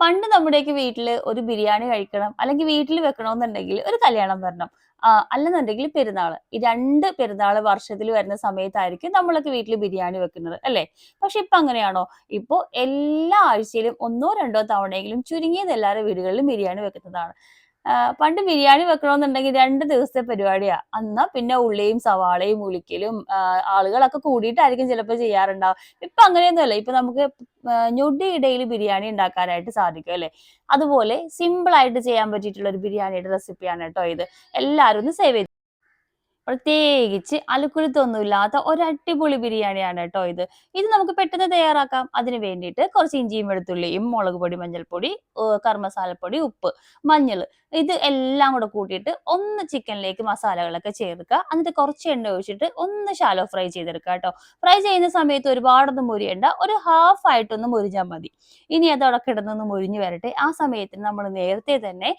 പണ്ട് നമ്മുടെയൊക്കെ വീട്ടിൽ ഒരു ബിരിയാണി കഴിക്കണം അല്ലെങ്കിൽ വീട്ടിൽ വെക്കണമെന്നുണ്ടെങ്കിൽ ഒരു കല്യാണം വരണം. അല്ലെന്നുണ്ടെങ്കിൽ പെരുന്നാൾ ഈ രണ്ട് പെരുന്നാൾ വർഷത്തിൽ വരുന്ന സമയത്തായിരിക്കും നമ്മളൊക്കെ വീട്ടിൽ ബിരിയാണി വെക്കുന്നത് അല്ലേ? പക്ഷെ ഇപ്പൊ അങ്ങനെയാണോ? ഇപ്പോ എല്ലാ ആഴ്ചയിലും ഒന്നോ രണ്ടോ തവണയെങ്കിലും ചുരുങ്ങിയത് എല്ലാവരുടെ വീടുകളിലും ബിരിയാണി വെക്കുന്നതാണ്. പണ്ട് ബിരിയാണി വെക്കണമെന്നുണ്ടെങ്കിൽ രണ്ട് ദിവസത്തെ പരിപാടിയാ. അന്നാ പിന്നെ ഉള്ളിയും സവാളയും ഉളിക്കലും ആളുകളൊക്കെ കൂടിയിട്ടായിരിക്കും ചിലപ്പോൾ ചെയ്യാറുണ്ടാവും ഇപ്പൊ അങ്ങനെയൊന്നുമല്ല. ഇപ്പൊ നമുക്ക് ഞൊടിയിടയിൽ ബിരിയാണി ഉണ്ടാക്കാനായിട്ട് സാധിക്കും അല്ലെ? അതുപോലെ സിമ്പിൾ ആയിട്ട് ചെയ്യാൻ പറ്റിയിട്ടുള്ള ഒരു ബിരിയാണിയുടെ റെസിപ്പിയാണ് കേട്ടോ ഇത്. എല്ലാവരും ഒന്ന് സേവ് ചെയ്ത് പ്രത്യേകിച്ച് അലുക്കുരുത്തൊന്നുമില്ലാത്ത ഒരു അടിപൊളി ബിരിയാണിയാണ് കേട്ടോ ഇത്. ഇത് നമുക്ക് പെട്ടെന്ന് തയ്യാറാക്കാം. അതിന് വേണ്ടിയിട്ട് കുറച്ച് ഇഞ്ചിയും വെളുത്തുള്ളിയും മുളക് പൊടി മഞ്ഞൾപ്പൊടി കർമ്മസാലപ്പൊടി ഉപ്പ് മഞ്ഞൾ ഇത് എല്ലാം കൂടെ കൂട്ടിയിട്ട് ഒന്ന് ചിക്കനിലേക്ക് മസാലകളൊക്കെ ചേർക്കുക. എന്നിട്ട് കുറച്ച് എണ്ണ ഒഴിച്ചിട്ട് ഒന്ന് ഷാലോ ഫ്രൈ ചെയ്തെടുക്കുക കേട്ടോ. ഫ്രൈ ചെയ്യുന്ന സമയത്ത് ഒരുപാടൊന്നും മുരിയണ്ട. ഒരു ഹാഫ് ആയിട്ടൊന്ന് മുരിഞ്ഞാൽ മതി. ഇനി അതവിടെ കിടന്നൊന്ന് മുരിഞ്ഞു വരട്ടെ. ആ സമയത്ത് നമ്മൾ നേരത്തെ തന്നെ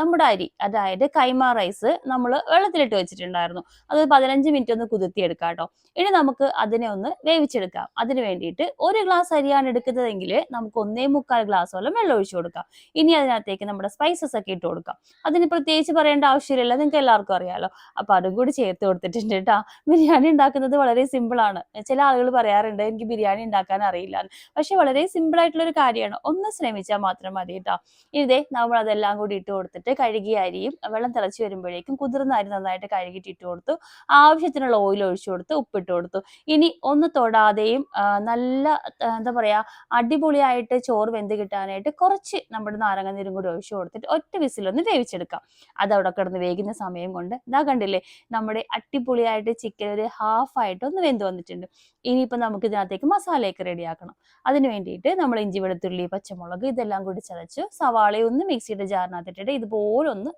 നമ്മുടെ അരി അതായത് കൈമ റൈസ് നമ്മൾ വെള്ളത്തിലിട്ട് വെച്ചിട്ടുണ്ടായിരുന്നു അത് പതിനഞ്ച് മിനിറ്റ് ഒന്ന് കുതിർത്തിയെടുക്കാം കേട്ടോ. ഇനി നമുക്ക് അതിനെ ഒന്ന് വേവിച്ചെടുക്കാം. അതിന് വേണ്ടിയിട്ട് ഒരു ഗ്ലാസ് അരിയാണ് എടുക്കുന്നതെങ്കിൽ നമുക്ക് ഒന്നേ മുക്കാൽ ഗ്ലാസോളം വെള്ളം ഒഴിച്ചു കൊടുക്കാം. ഇനി അതിനകത്തേക്ക് നമ്മുടെ സ്പൈസസ് ഒക്കെ ഇട്ട് കൊടുക്കാം. അതിന് പ്രത്യേകിച്ച് പറയേണ്ട ആവശ്യമില്ല നിങ്ങൾക്ക് എല്ലാവർക്കും അറിയാലോ. അപ്പൊ അതും കൂടി ചേർത്ത് കൊടുത്തിട്ടുണ്ട് കേട്ടോ. ബിരിയാണി ഉണ്ടാക്കുന്നത് വളരെ സിമ്പിൾ ആണ്. ചില ആളുകൾ പറയാറുണ്ട് എനിക്ക് ബിരിയാണി ഉണ്ടാക്കാൻ അറിയില്ല. പക്ഷെ വളരെ സിമ്പിൾ ആയിട്ടുള്ള ഒരു കാര്യമാണ്. ഒന്ന് ശ്രമിച്ചാൽ മാത്രം മതി കേട്ടോ. ഇതേ നമ്മൾ അതെല്ലാം കൂടി ഇട്ട് കൊടുത്തിട്ട് കഴുകിയ അരിയും വെള്ളം തിളച്ച് വരുമ്പോഴേക്കും കുതിർന്ന അരി നന്നായിട്ട് കഴുകിയിട്ട് ഇട്ട് കൊടുത്തു. ആവശ്യത്തിനുള്ള ഓയിൽ ഒഴിച്ചു കൊടുത്ത് ഉപ്പിട്ട് കൊടുത്തു. ഇനി ഒന്ന് തൊടാതെയും നല്ല എന്താ പറയാ അടിപൊളിയായിട്ട് ചോറ് വെന്ത് കിട്ടാനായിട്ട് കുറച്ച് നമ്മുടെ നാരങ്ങ നീരും കൂടി ഒഴിച്ചു കൊടുത്തിട്ട് ഒറ്റ വിസിലൊന്ന് വേവിച്ചെടുക്കാം. അത് അവിടെ കിടന്ന് വേകുന്ന സമയം കൊണ്ട്. ഇതാ കണ്ടില്ലേ നമ്മുടെ അടിപൊളിയായിട്ട് ചിക്കൻ ഒരു ഹാഫ് ആയിട്ട് ഒന്ന് വെന്ത് വന്നിട്ടുണ്ട്. ഇനിയിപ്പോൾ നമുക്ക് ഇതിനകത്തേക്ക് മസാലയൊക്കെ റെഡിയാക്കണം. അതിന് വേണ്ടിയിട്ട് നമ്മൾ ഇഞ്ചി വെളുത്തുള്ളി പച്ചമുളക് ഇതെല്ലാം കൂടി ചതച്ച് സവാളയും ഒന്ന് മിക്സിയുടെ ജാറിനകത്തിട്ടിട്ട് ഇതുപോലെ ഒന്ന്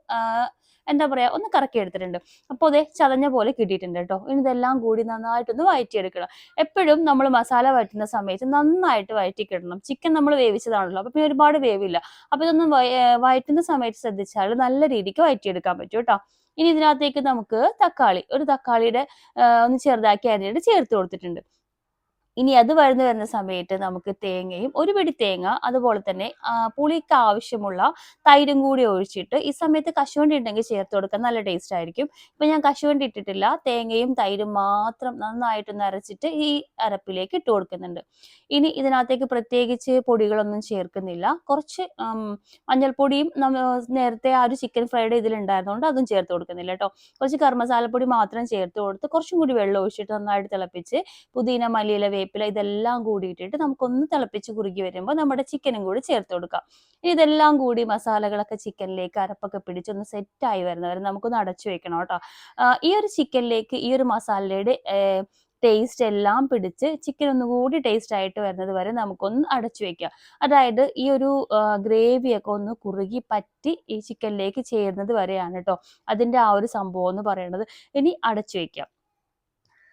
എന്താ പറയാ ഒന്ന് കറക്കി എടുത്തിട്ടുണ്ട് അപ്പോൾ അതേ ചതഞ്ഞ പോലെ കിട്ടിയിട്ടുണ്ട് കേട്ടോ ഇനി ഇതെല്ലാം കൂടി നന്നായിട്ടൊന്ന് വഴറ്റിയെടുക്കണം എപ്പോഴും നമ്മൾ മസാല വഴറ്റുന്ന സമയത്ത് നന്നായിട്ട് വഴറ്റിക്കിടണം ചിക്കൻ നമ്മൾ വേവിച്ചതാണല്ലോ അപ്പൊ പിന്നെ ഒരുപാട് വേവില്ല. അപ്പൊ ഇതൊന്നും വയറ്റുന്ന സമയത്ത് ശ്രദ്ധിച്ചാൽ നല്ല രീതിക്ക് വഴറ്റിയെടുക്കാൻ പറ്റും കേട്ടോ ഇനി ഇതിനകത്തേക്ക് നമുക്ക് തക്കാളി ഒരു തക്കാളിയുടെ ഒന്ന് ചെറുതാക്കി അതിനായിട്ട് ചേർത്ത് കൊടുത്തിട്ടുണ്ട്. ഇനി അത് വരുന്നു വരുന്ന സമയത്ത് നമുക്ക് തേങ്ങയും ഒരു പിടി തേങ്ങ അതുപോലെ തന്നെ പുളിക്ക് ആവശ്യമുള്ള തൈരും കൂടി ഒഴിച്ചിട്ട് ഈ സമയത്ത് കശുവണ്ടി ഉണ്ടെങ്കിൽ ചേർത്ത് കൊടുക്കാൻ നല്ല ടേസ്റ്റ് ആയിരിക്കും. ഇപ്പൊ ഞാൻ കശുവണ്ടി ഇട്ടിട്ടില്ല. തേങ്ങയും തൈരും മാത്രം നന്നായിട്ടൊന്ന് അരച്ചിട്ട് ഈ അരപ്പിലേക്ക് ഇട്ട് കൊടുക്കുന്നുണ്ട്. ഇനി ഇതിനകത്തേക്ക് പ്രത്യേകിച്ച് പൊടികളൊന്നും ചേർക്കുന്നില്ല. കുറച്ച് മഞ്ഞൾപ്പൊടിയും നേരത്തെ ആ ഒരു ചിക്കൻ ഫ്രൈഡ് ഇതിലുണ്ടായിരുന്നതുകൊണ്ട് അതും ചേർത്ത് കൊടുക്കുന്നില്ല കേട്ടോ കുറച്ച് കർമ്മസാലപ്പൊടി മാത്രം ചേർത്ത് കൊടുത്ത് കുറച്ചും കൂടി വെള്ളം ഒഴിച്ചിട്ട് നന്നായിട്ട് തിളപ്പിച്ച് പുതിന മല്ലിയില വേപ്പില ഇതെല്ലാം കൂടി ഇട്ടിട്ട് നമുക്കൊന്ന് തിളപ്പിച്ച് കുറുകി വരുമ്പോൾ നമ്മുടെ ചിക്കനും കൂടി ചേർത്ത് കൊടുക്കാം. ഇനി ഇതെല്ലാം കൂടി മസാലകളൊക്കെ ചിക്കനിലേക്ക് അരപ്പൊക്കെ പിടിച്ചൊന്ന് സെറ്റായി വരുന്നവരെ നമുക്കൊന്ന് അടച്ചു വെക്കണം കേട്ടോ. ഈ ഒരു ചിക്കനിലേക്ക് ഈ ഒരു മസാലയുടെ ടേസ്റ്റ് എല്ലാം പിടിച്ച് ചിക്കൻ ഒന്നുകൂടി ടേസ്റ്റ് ആയിട്ട് വരുന്നത് വരെ നമുക്കൊന്ന് അടച്ചു വെക്കാം. അതായത് ഈ ഒരു ഗ്രേവിയൊക്കെ ഒന്ന് കുറുകി പറ്റി ഈ ചിക്കനിലേക്ക് ചേരുന്നത് വരെയാണ് കേട്ടോ അതിന്റെ ആ ഒരു സംഭവം എന്ന് പറയുന്നത്. ഇനി അടച്ചു വെക്കാം.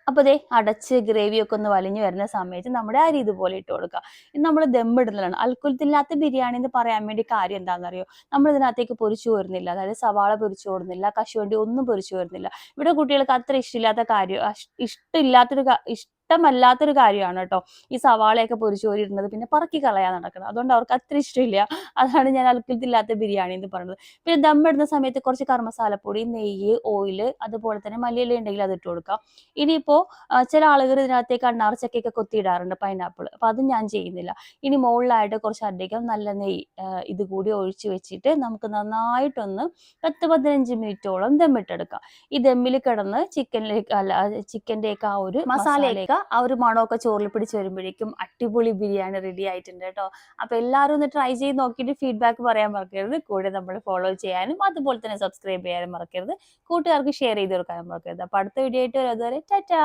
അപ്പൊ ദേ അടച്ച് ഗ്രേവി ഒക്കെ ഒന്ന് വലിഞ്ഞു വരുന്ന സമയത്ത് നമ്മുടെ അരി ഇതുപോലെ ഇട്ട് കൊടുക്കുക. ഇത് നമ്മൾ ദമ്മിടുന്നതാണ്. അൽക്കുലത്തില്ലാത്ത ബിരിയാണി എന്ന് പറയാൻ വേണ്ടി കാര്യം എന്താണെന്നറിയോ? നമ്മൾ ഇതിനകത്തേക്ക് പൊരിച്ചു വരുന്നില്ല അതായത് സവാള പൊരിച്ചു കൊടുന്നില്ല കശുവണ്ടി ഒന്നും പൊരിച്ചു വരുന്നില്ല ഇവിടെ കുട്ടികൾക്ക് അത്ര ഇഷ്ടമില്ലാത്ത കാര്യം ഇഷ്ടമില്ലാത്തൊരു ഇഷ്ടമല്ലാത്തൊരു കാര്യമാണ് കേട്ടോ. ഈ സവാളയൊക്കെ പൊരിച്ചു കോരിയിടുന്നത് പിന്നെ പറക്കി കളയാൻ നടക്കുന്നത് അതുകൊണ്ട് അവർക്ക് അത്ര ഇഷ്ടമില്ല. അതാണ് ഞാൻ അൽക്കുലത്തില്ലാത്ത ബിരിയാണി എന്ന് പറയുന്നത്. പിന്നെ ദമ്മിടുന്ന സമയത്ത് കുറച്ച് കർമ്മസാലപ്പൊടി നെയ്യ് ഓയിൽ അതുപോലെ തന്നെ മല്ലിയില ഉണ്ടെങ്കിൽ അത് ഇട്ട് കൊടുക്കാം. ഇനിയിപ്പോ ആ, ചില ആളുകൾ ഇതിനകത്തേക്ക് അണ്ണാർച്ചക്കൊക്കെ കൊത്തിയിടാറുണ്ട് പൈനാപ്പിൾ അപ്പൊ അത് ഞാൻ ചെയ്യുന്നില്ല. ഇനി മുകളിലായിട്ട് കുറച്ച് അധികം നല്ല നെയ്യ് ഇത് കൂടി ഒഴിച്ച് വെച്ചിട്ട് നമുക്ക് നന്നായിട്ടൊന്ന് പത്ത് പതിനഞ്ച് മിനിറ്റോളം ദമ്മിട്ടെടുക്കാം ഈ ദമ്മിൽ കിടന്ന് ചിക്കനിലേക്ക് അല്ല ചിക്കന്റെ ഒക്കെ ആ ഒരു മസാലയൊക്കെ ആ ഒരു മണമൊക്കെ ചോറിൽ പിടിച്ച് വരുമ്പോഴേക്കും അടിപൊളി ബിരിയാണി റെഡി ആയിട്ടുണ്ട് കേട്ടോ. അപ്പൊ എല്ലാവരും ഒന്ന് ട്രൈ ചെയ്ത് നോക്കിയിട്ട് ഫീഡ്ബാക്ക് പറയാൻ മറക്കരുത്. കൂടെ നമ്മൾ ഫോളോ ചെയ്യാനും അതുപോലെ തന്നെ സബ്സ്ക്രൈബ് ചെയ്യാനും മറക്കരുത്. കൂട്ടുകാർക്ക് ഷെയർ ചെയ്ത് കൊടുക്കാനും മറക്കരുത്. അപ്പൊ അടുത്ത വീഡിയോ ആയിട്ട് വരും. അതുവരെ ടാറ്റാ.